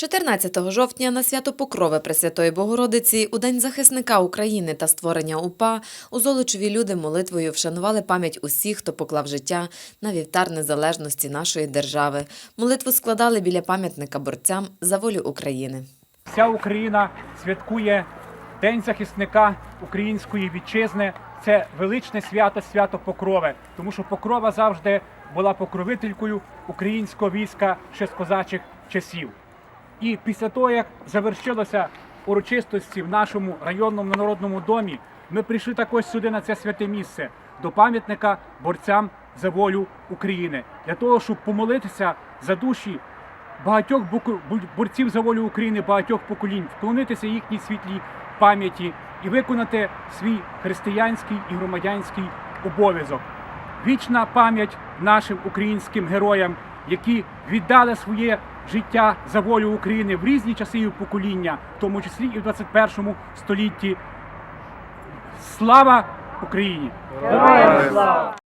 14 жовтня на свято Покрови Пресвятої Богородиці у День захисника України та створення УПА у Золочеві люди молитвою вшанували пам'ять усіх, хто поклав життя на вівтар незалежності нашої держави. Молитву складали біля пам'ятника борцям за волю України. Вся Україна святкує День захисника української вітчизни. Це величне свято, свято Покрови, тому що Покрова завжди була покровителькою українського війська ще з козачих часів. І після того, як завершилося урочистості в нашому районному народному домі, ми прийшли також сюди на це святе місце до пам'ятника борцям за волю України для того, щоб помолитися за душі багатьох борців за волю України, багатьох поколінь, вклонитися їхній світлій пам'яті і виконати свій християнський і громадянський обов'язок. Вічна пам'ять нашим українським героям, які віддали своє життя за волю України в різні часи і покоління, в тому числі і в 21 столітті. Слава Україні! Героям слава!